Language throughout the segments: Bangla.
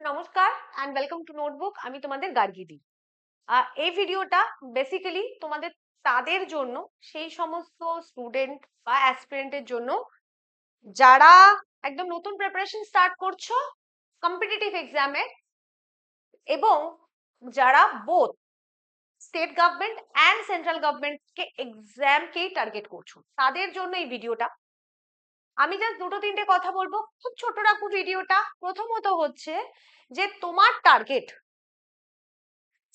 নমস্কার অ্যান্ড ওয়েলকাম টু নোটবুক আমি তোমাদের গার্গিদি এই ভিডিওটা বেসিক্যালি তোমাদের তাদের জন্য, সেই সমস্ত স্টুডেন্ট বা অ্যাসপিরেন্টের জন্য, যারা একদম নতুন প্রিপারেশন স্টার্ট করছ কম্পিটিটিভ এক্সামে এবং যারা both state government and central গভর্নমেন্টকে এক্সামকেই টার্গেট করছ, তাদের জন্য এই ভিডিওটা আমি জাস্ট দুটো তিনটে কথা বলব। খুব ছোট রাখব ভিডিওটা প্রথমত হচ্ছে যে, তোমার টার্গেট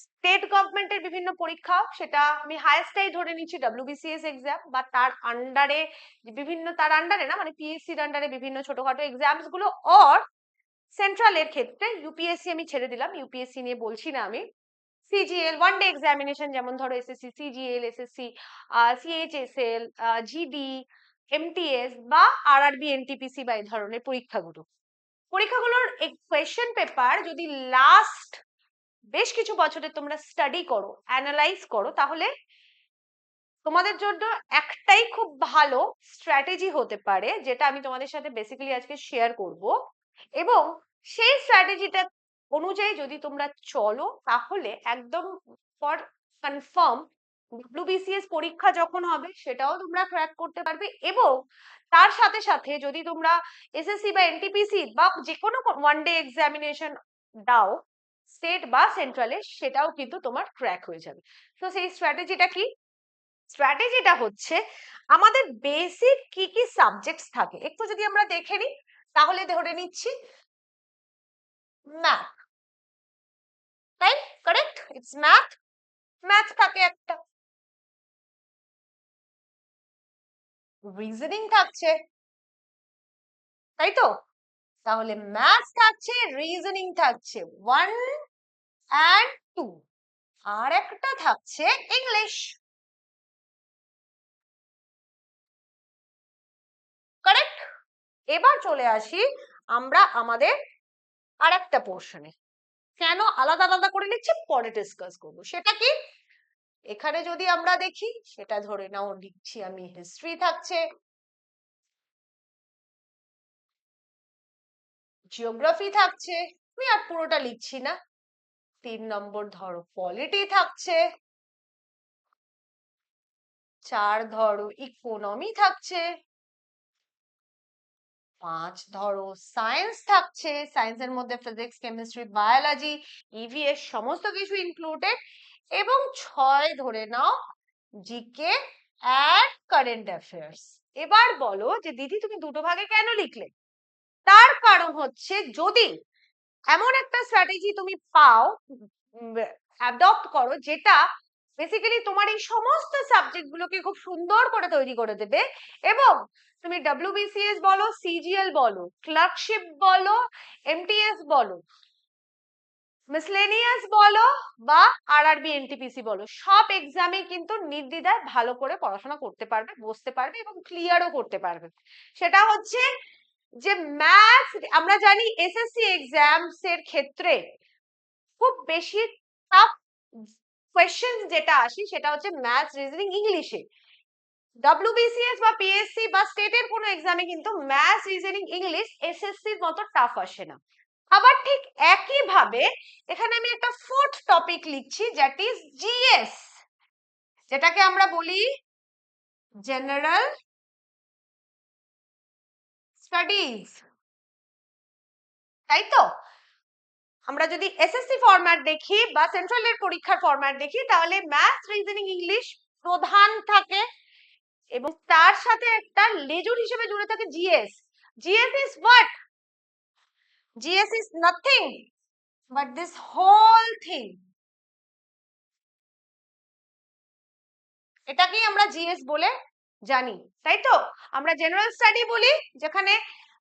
স্টেট গভর্নমেন্টের বিভিন্ন পরীক্ষা, সেটা আমি হায়েস্টটাই ধরে নিচ্ছি ডাব্লিউবিসিএস এক্সাম বা তার আন্ডারে বিভিন্ন, তার আন্ডারে না মানে পিএসসির আন্ডারে বিভিন্ন ছোটখাটো এক্সামসগুলো অর সেন্ট্রালের ক্ষেত্রে ইউপিএসসি আমি ছেড়ে দিলাম। ইউপিএসসি নিয়ে বলছি না আমি। সিজিএল ওয়ান ডে এক্সামিনেশন যেমন ধরো SSC CGL SSC CHSL GD MTS বা আরআরবি এনটিপিসি বা এই ধরনের পরীক্ষাগুলো। পরীক্ষাগুলোর কোয়েশ্চেন পেপার যদি লাস্ট বেশ কিছু বছরে তোমরা স্টাডি করো অ্যানালাইজ করো, তাহলে তোমাদের জন্য একটাই খুব ভালো স্ট্র্যাটেজি হতে পারে, যেটা আমি তোমাদের সাথে বেসিক্যালি আজকে শেয়ার করব। এবং সেই স্ট্র্যাটেজিটা অনুযায়ী যদি তোমরা চলো, তাহলে একদম ফর কনফার্ম ডব্লিউবিসিএস পরীক্ষা যখন হবে সেটাও তোমরা ক্র্যাক করতে পারবে এবং তার সাথে সাথে যদি তোমরা এসএসসি বা এনটিপিসি বা যে কোনো ওয়ান ডে এক্সামিনেশন দাও স্টেট বা সেন্ট্রালে সেটাও কিন্তু তোমার ক্র্যাক হয়ে যাবে। তো সেই স্ট্র্যাটেজিটা কি? স্ট্র্যাটেজিটা হচ্ছে আমাদের বেসিক কি কি সাবজেক্টস থাকে? একটু যদি আমরা দেখে নিই, তাহলে ধরে নিচ্ছি ম্যাথ তাই? কারেক্ট ইটস ম্যাথ ম্যাথ থাকে একটা। রিজনিং থাকছে। তাই তো তাহলে ম্যাথ থাকছে রিজনিং থাকছে। ওয়ান অ্যান্ড টু আর একটা থাকছে ইংলিশ কারেক্ট এবার চলে আসি আমরা আমাদের আর একটা পোর্শনে কেন আলাদা আলাদা করে নিচ্ছি? পরে ডিসকাস করব। সেটা কি? এখানে যদি আমরা দেখি, সেটা ধরে নাও লিখছি আমি হিস্ট্রি থাকছে। জিওগ্রাফি থাকছে, আমি আর পুরোটা লিখছি না। তিন নম্বর ধরো পলিটি থাকছে। চার ধরো ইকোনমি থাকছে। পাঁচ ধরো সায়েন্স থাকছে। সায়েন্সের মধ্যে ফিজিক্স কেমিস্ট্রি বায়োলজি ইভিএস সমস্ত কিছু ইনক্লুডেড এবং ছয় ধরে নাও জিকে অ্যান্ড কারেন্ট অ্যাফেয়ার্স এবার বলো যে দিদি তুমি দুটো ভাগে কেন লিখলে? তার কারণ হচ্ছে যদি এমন একটা স্ট্র্যাটেজি তুমি পাও অ্যাডপ্ট করো যেটা বেসিক্যালি তোমার এই সমস্ত সাবজেক্ট গুলোকে খুব সুন্দর করে তৈরি করে দেবে এবং তুমি ডাব্লিউবিসিএস বলো সিজিএল বলো ক্লার্কশিপ বলো এমটিএস বলো মিসলেনিয়াস বলো বা আরআরবি এনটিপিসি বলো, সব এক্সামে কিন্তু নির্দ্বিধায় ভালো করে পড়াশোনা করতে পারবে, বসতে পারবে এবং ক্লিয়ারও করতে পারবে। সেটা হচ্ছে যে ম্যাথ আমরা জানি এসএসসি এক্সামস এর ক্ষেত্রে খুব বেশি টাফ কোয়েশ্চেন যেটা আসি সেটা হচ্ছে ম্যাথ রিজনিং ইংলিশে ডাব্লিউবিসিএস বা পিএসসি বা স্টেটের কোনো এক্সামে কিন্তু ম্যাথ রিজনিং ইংলিশ এসএসসির মতো টাফ আসে না। আবার ঠিক একই ভাবে এখানে আমি একটা ফোর্থ টপিক লিখছি দ্যাট ইজ জিএস যেটাকে আমরা বলি জেনারেল স্টাডিজ তাই তো? আমরা যদি এসএসসি ফরম্যাট দেখি বা সেন্ট্রাল এর পরীক্ষার ফরম্যাট দেখি, তাহলে ম্যাথ রিজনিং ইংলিশ প্রধান থাকে এবং তার সাথে একটা লেজুর হিসেবে জুড়ে থাকে GS GS is what GS is nothing, but this whole thing. এটাকেই আমরা জিএস বলে জানি, তাই তো আমরা জেনারেল স্টাডি বলি, যেখানে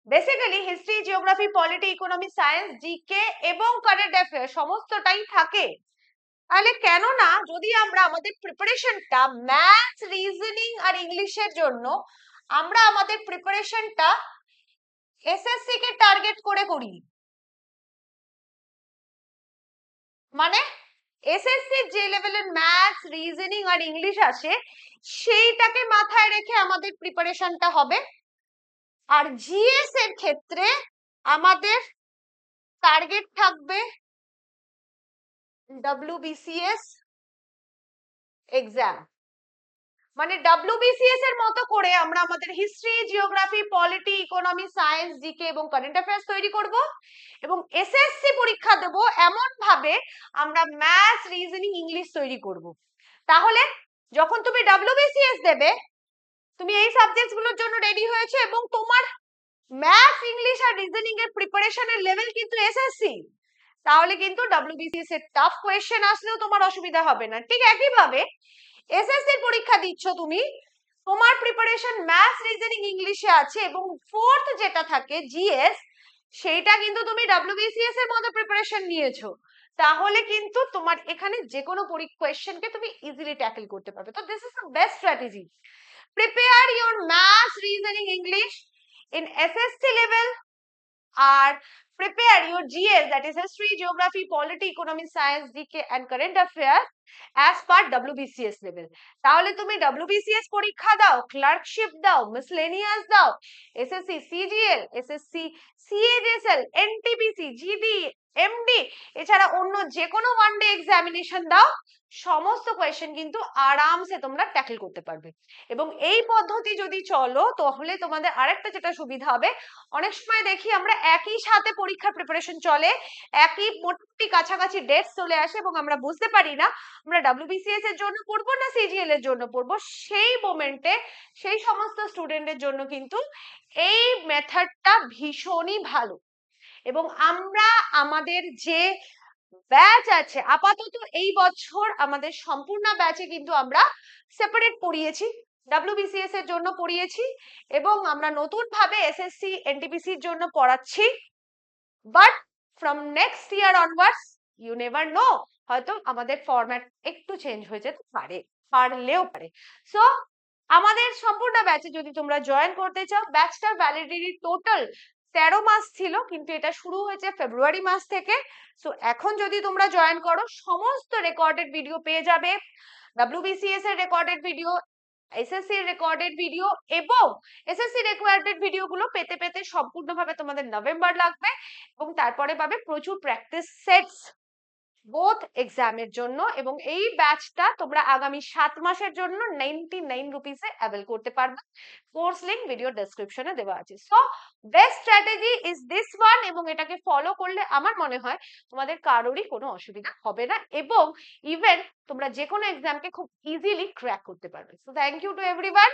basically history geography polity economy science GK এবং কারেন্ট অ্যাফেয়ার সমস্তটাই থাকে তাহলে কেন না যদি আমরা আমাদের প্রিপারেশনটা ম্যাথ রিজনিং আর ইংলিশের জন্য, আমরা আমাদের প্রিপারেশনটা এসএসসি কে টার্গেট করে করি। মানে এসএসসি যে লেভেলের ম্যাথস রিজনিং আর ইংলিশ আছে, সেইটাকে মাথায় রেখে আমাদের প্রিপারেশনটা হবে। আর জিএস এর ক্ষেত্রে আমাদের টার্গেট থাকবে ডব্লিউবিসিএস এক্সাম মানে ডব্লিউবিসিএস এর মতো করে আমরা আমাদের history geography polity economy science GK এবং কারেন্ট অ্যাফেয়ার্স তৈরি করব এবং এসএসসি পরীক্ষা দেব এমন ভাবে আমরা ম্যাথ রিজনিং ইংলিশ তৈরি করব। তাহলে যখন তুমি ডব্লিউবিসিএস দেবে, তুমি এই সাবজেক্টসগুলোর জন্য রেডি হয়েছে এবং তোমার ম্যাথ ইংলিশ আর রিজনিং এর প্রিপারেশনের লেভেল কিন্তু এসএসসি তাহলে কিন্তু ডব্লিউবিসিএস এর টাফ কোয়েশ্চেন আসলেও তোমার অসুবিধা হবে না। ঠিক একই ভাবে এসএসসি পরীক্ষা দিচ্ছ তুমি। তোমার প্রিপারেশন ম্যাথস রিজনিং ইংলিশে আছে এবং ফোর্থ যেটা থাকে জিএস সেইটা কিন্তু তুমি ডব্লিউবিসিএস এর মতো প্রিপারেশন নিয়েছো। তাহলে কিন্তু তোমার এখানে যে কোনো কোয়েশ্চেনকে তুমি ইজিলি ট্যাকল করতে পারবে। তো this is the best strategy prepare your maths reasoning English in SSC level are prepare your GS that is history, geography, polity, economy, science, GK and current affairs as per WBCS level. তাহলে তুমি WBCS পরীক্ষা দাও ক্লার্কশিপ দাও মিসলেনিয়াস দাও SSC CGL SSC CHSL NTPC GD MD এছাড়া অন্য যে কোনো ওয়ান ডে এক্সামিনেশন দাও সমস্ত কোয়েশ্চেন কিন্তু আরামসে তোমরা ট্যাকল করতে পারবে। এবং এই পদ্ধতি যদি চলো, তাহলে তোমাদের আরেকটা যেটা সুবিধা হবে, অনেক সময় দেখি আমরা একই সাথে পরীক্ষার প্রিপারেশন চলে, একই মোটামুটি কাছাকাছি ডেট চলে আসে এবং আমরা বুঝতে পারি না, আমরা ডাব্লিউবিসিএস এর জন্য পড়ব না সিজিএল এর জন্য পড়ব, সেই মোমেন্টে সেই সমস্ত স্টুডেন্টের জন্য কিন্তু এই মেথডটা ভীষণই ভালো। এবং আমরা আমাদের যে ব্যাচ আছে। আপাতত এই বছর আমাদের সম্পূর্ণ ব্যাচে কিন্তু আমরা সেপারেট পড়িয়েছি। ডাব্লিউবিসিএস এর জন্য পড়িয়েছি এবং আমরা নতুন ভাবে এসএসসি এনটিপিসি এর জন্য পড়াচ্ছি। But from next year onwards you never know হয়তো আমাদের ফরম্যাট একটু চেঞ্জ হয়ে যেতে পারে, পারলেও পারে। সো আমাদের সম্পূর্ণ ব্যাচে যদি তোমরা জয়েন করতে চাও, ব্যাচটার ভ্যালিডিটি টোটাল তেরো মাস ছিল, কিন্তু এটা শুরু হয়েছে ফেব্রুয়ারি মাস থেকে। সো এখন যদি তোমরা জয়েন করো, সমস্ত রেকর্ডেড ভিডিও পেয়ে যাবে। ডাব্লিউবিসিএস এর recorded video SSC recorded video এবং এসএসসি রেকর্ডেড ভিডিও গুলো পেতে পেতে সম্পূর্ণভাবে তোমাদের নভেম্বর লাগবে এবং তারপরে পাবে প্রচুর প্র্যাকটিস সেটস বোথ এক্সামের জন্য এবং এই ব্যাচটা তোমরা আগামী সাত মাসের জন্য নাইনটি নাইন রুপিসে অ্যাভেল করতে পারবে। কোর্স লিঙ্ক ভিডিও ডেসক্রিপশনে দেওয়া আছে। So best strategy is this one এবং এটাকে ফলো করলে আমার মনে হয় তোমাদের কারোরই কোনো অসুবিধা হবে না এবং ইভেন তোমরা যে কোনো এক্সামকে খুব ইজিলি ক্র্যাক করতে পারবে। So thank you to everyone